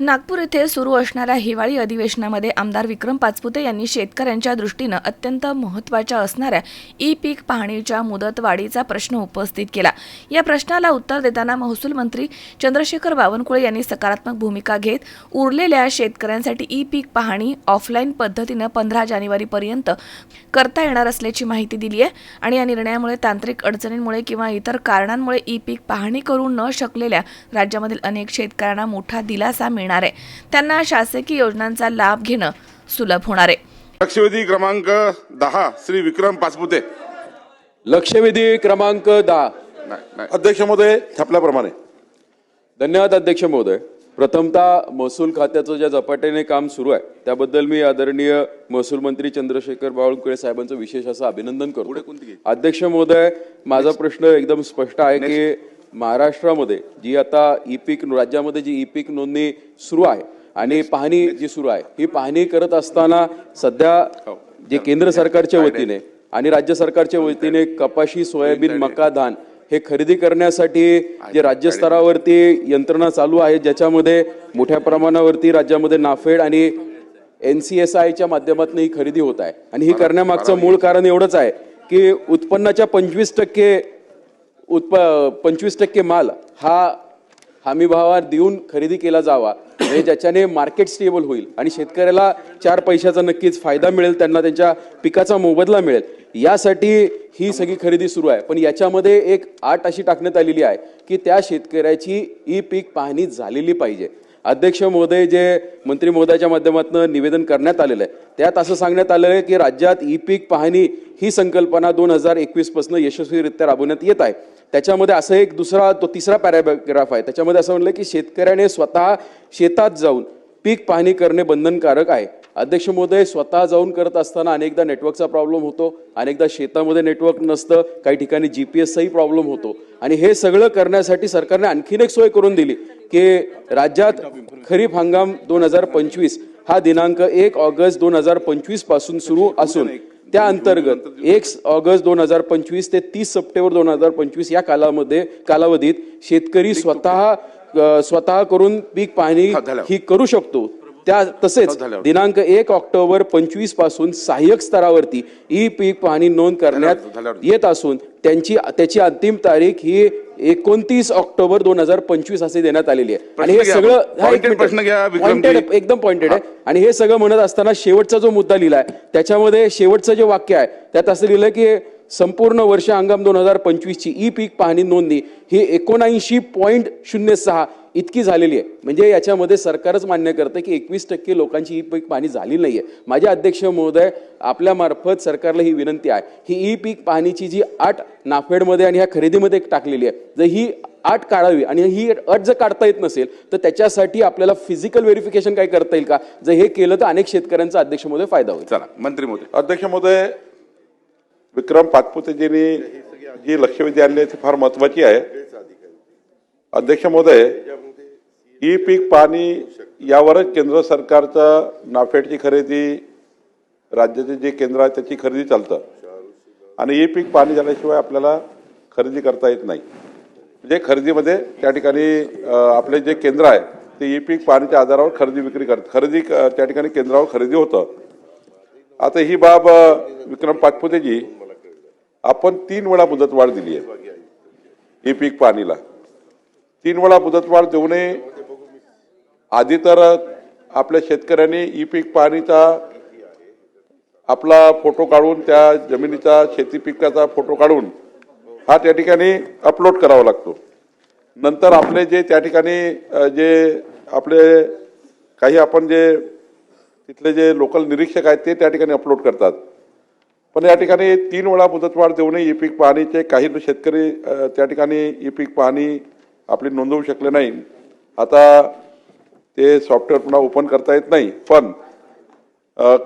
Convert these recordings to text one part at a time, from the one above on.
नागपूर येथे सुरू असणाऱ्या हिवाळी अधिवेशनामध्ये आमदार विक्रम पाचपुते यांनी शेतकऱ्यांच्या दृष्टीनं अत्यंत महत्त्वाच्या असणाऱ्या ई पीक पाहणीच्या मुदतवाढीचा प्रश्न उपस्थित केला. या प्रश्नाला उत्तर देताना महसूल मंत्री चंद्रशेखर बावनकुळे यांनी सकारात्मक भूमिका घेत उरलेल्या शेतकऱ्यांसाठी ई पीक पाहणी ऑफलाईन पद्धतीनं पंधरा जानेवारीपर्यंत करता येणार असल्याची माहिती दिली आहे आणि या निर्णयामुळे तांत्रिक अडचणींमुळे किंवा इतर कारणांमुळे ई पीक पाहणी करू न शकलेल्या राज्यामधील अनेक शेतकऱ्यांना मोठा दिलासा मिळणार आहे. त्यांना शासकीय योजनांचा लाभ घेणं सुलभ होणार आहे. लक्षवेधी क्रमांक दहा श्री विक्रम पाचपुते. लक्षवेधी क्रमांक दहा. अध्यक्ष महोदय छापल्याप्रमाणे धन्यवाद अध्यक्ष महोदय. प्रथमतः महसूल खात्याचं ज्या झपाट्याने काम सुरू आहे त्याबद्दल मी आदरणीय महसूल मंत्री चंद्रशेखर बावनकुळे साहेबांचं विशेष असं अभिनंदन करतो. अध्यक्ष महोदय माझा प्रश्न एकदम स्पष्ट आहे की महाराष्ट्रामध्ये जी आता ई पीक राज्यामध्ये जी ई पीक नोंदणी सुरू आहे आणि पाहणी जी सुरू आहे ही पाहणी करत असताना सध्या जे केंद्र सरकारच्या वतीने आणि राज्य सरकारच्या वतीने कपाशी सोयाबीन मका धान हे खरेदी करण्यासाठी जे राज्य स्तरावरती यंत्रणा चालू आहे ज्याच्यामध्ये मोठ्या प्रमाणावरती राज्यामध्ये नाफेड आणि एन सी एस आयच्या माध्यमातून ही खरेदी होत आहे. आणि ही करण्यामागचं मूळ कारण एवढंच आहे की उत्पन्नाच्या पंचवीस टक्के उत्प पंचवीस टक्के माल हा हमी देऊन खरेदी केला जावा. म्हणजे ज्याच्याने मार्केट स्टेबल होईल आणि शेतकऱ्याला चार पैशाचा नक्कीच फायदा मिळेल त्यांना त्यांच्या पिकाचा मोबदला मिळेल. यासाठी ही सगळी खरेदी सुरू आहे. पण याच्यामध्ये एक आट अशी टाकण्यात आलेली आहे की त्या शेतकऱ्याची ई पीक पाहणी झालेली पाहिजे. अध्यक्ष महोदय जे मंत्री महोदयाच्या माध्यमातून निवेदन करण्यात आलेलं आहे त्यात असं सांगण्यात आलेलं आहे की राज्यात ई पीक पाहणी ही संकल्पना दोन हजार एकवीसपासून यशस्वीरित्या राबवण्यात येत आहे. त्याच्यामध्ये असं एक दुसरा तो तिसरा पॅराग्राफ आहे. त्याच्यामध्ये असं म्हणलं की शेतकऱ्याने स्वतः शेतात जाऊन पीक पाहणी करणे बंधनकारक आहे. अध्यक्ष महोदय स्वतः जाऊन करत असताना अनेकदा नेटवर्कचा प्रॉब्लेम होतो. अनेकदा शेतामध्ये नेटवर्क नसतं. काही ठिकाणी जी पी एसचाही प्रॉब्लेम होतो. आणि हे सगळं करण्यासाठी सरकारने आणखीन एक सोय करून दिली की राज्यात खरीप हंगाम दोन हजार पंचवीस हा दिनांक एक ऑगस्ट दोन हजार पंचवीसपासून सुरू असून त्या अंतर्गत एक ऑगस्ट दोन हजार पंचवीस ते तीस सप्टेंबर दोन हजार पंचवीस या कालामध्ये कालावधीत शेतकरी स्वतः स्वतः करून पीक पाहणी ही करू शकतो. त्या तसेच दिनांक एक ऑक्टोबर पंचवीसपासून सहाय्यक स्तरावरती ई पीक पाहणी नोंद करण्यात येत असून त्यांची त्याची अंतिम तारीख ही एकोणतीस ऑक्टोबर दोन हजार पंचवीस असे देण्यात आलेली आहे. आणि हे. सगळं. प्रश्न एकदम पॉइंटेड आहे. आणि हे सगळं म्हणत असताना शेवटचा जो मुद्दा लिहिलाय त्याच्यामध्ये शेवटचं जे वाक्य आहे त्यात असं लिहिलं की संपूर्ण वर्ष हंगाम दोन हजार पंचवीस ची ई पीक पाहणी नोंदणी ही एकोणऐंशी पॉईंट शून्य सहा इतकी झालेली आहे. म्हणजे याच्यामध्ये सरकारच मान्य करतं की एकवीस टक्के लोकांची ई पीक पाहणी झाली आहे माझे अध्यक्ष महोदय आपल्या मार्फत सरकारला ही विनंती आहे ही ई पीक पाहणीची जी आठ नाफेडमध्ये आणि ह्या खरेदीमध्ये टाकलेली आहे जर ही आठ काढावी आणि ही अट जर काढता येत नसेल तर त्याच्यासाठी आपल्याला फिजिकल व्हेरिफिकेशन काय करता येईल का? जर हे केलं तर अनेक शेतकऱ्यांचा अध्यक्ष महोदय फायदा होईल. चला मंत्री महोदय अध्यक्ष महोदय विक्रम पाचपुतेजींनी जी लक्षवेधी आणली आहे ती फार महत्वाची आहे. अध्यक्ष महोदय ई पीक पाणी यावरच केंद्र सरकारचं नाफेडची खरेदी राज्याचे जे केंद्र आहे त्याची खरेदी चालतं. आणि ई पीक पाणी झाल्याशिवाय आपल्याला खरेदी करता येत नाही. म्हणजे खरेदीमध्ये त्या ठिकाणी आपले जे केंद्र आहे ते ई पीक पाणीच्या आधारावर खरेदी विक्री करत खरेदी त्या ठिकाणी केंद्रावर खरेदी होतं. आता ही बाब विक्रम पाचपुतेजी आपण तीन वेळा मुदतवाढ दिली आहे. ई पीक पाणीला. तीन वेळा मुदतवाढ देऊनही आधी तर आपल्या शेतकऱ्यांनी ई पीक पाणीचा आपला फोटो काढून त्या जमिनीचा शेती पिकाचा फोटो काढून हा त्या ठिकाणी अपलोड करावा लागतो. नंतर आपले जे त्या ठिकाणी जे आपले काही आपण जे तिथले जे लोकल निरीक्षक आहेत ते त्या ठिकाणी अपलोड करतात. पण या ठिकाणी तीन वेळा मुदतवाढ देऊनही ई पीक पाहणीचे काही शेतकरी त्या ठिकाणी ई पीक पाहणी आपली नोंदवू शकले नाही. आता ते सॉफ्टवेअर पुन्हा ओपन करता येत नाही. पण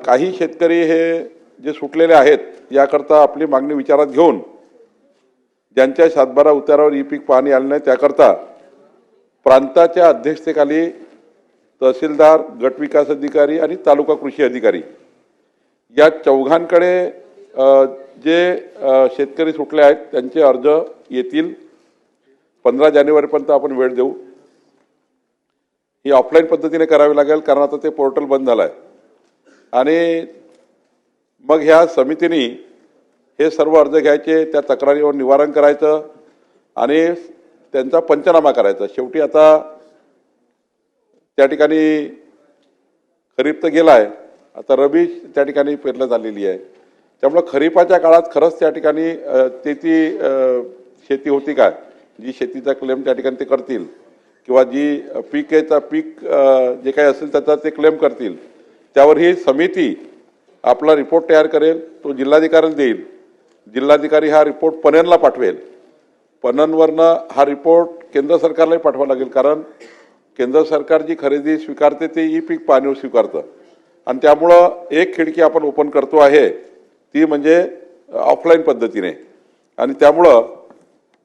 काही शेतकरी हे जे सुटलेले आहेत याकरता आपली मागणी विचारात घेऊन ज्यांच्या सातबारा उतारावर ई पीक पाहणी आले नाही त्याकरता प्रांताच्या अध्यक्षतेखाली तहसीलदार गट विकास अधिकारी आणि तालुका कृषी अधिकारी. या चौघांकडे जे शेतकरी सुटले आहेत त्यांचे अर्ज येतील. पंधरा जानेवारीपर्यंत आपण वेळ देऊ. ही ऑफलाईन पद्धतीने करावी लागेल कारण आता ते पोर्टल बंद झालं आहे आणि मग ह्या समितीने हे सर्व अर्ज घ्यायचे त्या तक्रारीवर निवारण करायचं आणि त्यांचा पंचनामा करायचा. शेवटी आता त्या ठिकाणी खरीप तर गेला आहे आता रबी त्या ठिकाणी पेरलं झालेली आहे. त्यामुळं खरीपाच्या काळात खरंच त्या ठिकाणी ते ती शेती होती काय जी शेतीचा क्लेम त्या ठिकाणी ते करतील. किंवा जी पिकेचा पीक जे काही असेल त्याचा ते क्लेम करतील. त्यावर ही समिती आपला रिपोर्ट तयार करेल तो जिल्हाधिकाऱ्याला देईल. जिल्हाधिकारी हा रिपोर्ट पणनला पाठवेल. पणनवरनं हा रिपोर्ट केंद्र सरकारलाही पाठवावा लागेल कारण केंद्र सरकार जी खरेदी स्वीकारते ते ई पीक पाणी स्वीकारतं. आणि त्यामुळं एक खिडकी आपण ओपन करतो आहे ती म्हणजे ऑफलाईन पद्धतीने. आणि त्यामुळं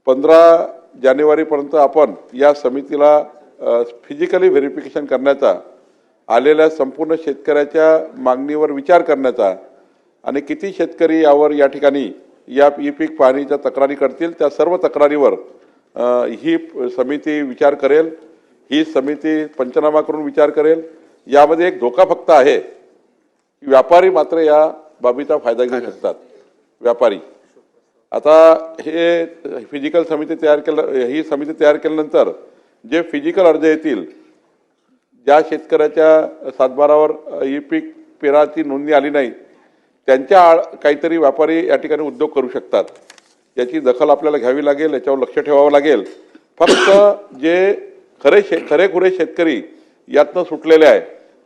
पंधरा जानेवारीपर्यंत आपण या समितीला फिजिकली व्हेरिफिकेशन करण्याचा आलेल्या संपूर्ण शेतकऱ्याच्या मागणीवर विचार करण्याचा आणि किती शेतकरी यावर या ठिकाणी या ई पीक पाहणीच्या तक्रारी करतील त्या सर्व तक्रारीवर ही समिती विचार करेल ही समिती पंचनामा करून विचार करेल. यामध्ये एक धोका फक्त आहे. व्यापारी मात्र या बाबीचा फायदा घेऊ शकतात. व्यापारी. आता हे फिजिकल समिती तयार केलं ही समिती तयार केल्यानंतर जे फिजिकल अर्ज येतील ज्या शेतकऱ्याच्या सातबारावर ही पीक पेराची नोंदणी आली नाही त्यांच्या काहीतरी व्यापारी या ठिकाणी उद्योग करू शकतात. याची दखल आपल्याला घ्यावी लागेल याच्यावर लक्ष ठेवावं लागेल. फक्त जे खरे शे खरेखुरे शेतकरी यातनं सुटलेले आहे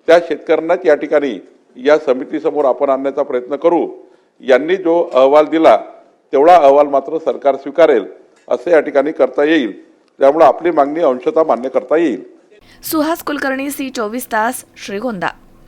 त्या शेतकऱ्यांनाच या ठिकाणी या समितीसमोर आपण आणण्याचा प्रयत्न करू. यांनी जो अहवाल दिला तेवढा अहवाल मात्र सरकार स्वीकारेल असे या ठिकाणी करता येईल. त्यामुळे आपली मागणी अंशतः मान्य करता येईल. सुहास कुलकर्णी सी चोवीस तास श्रीगोंदा.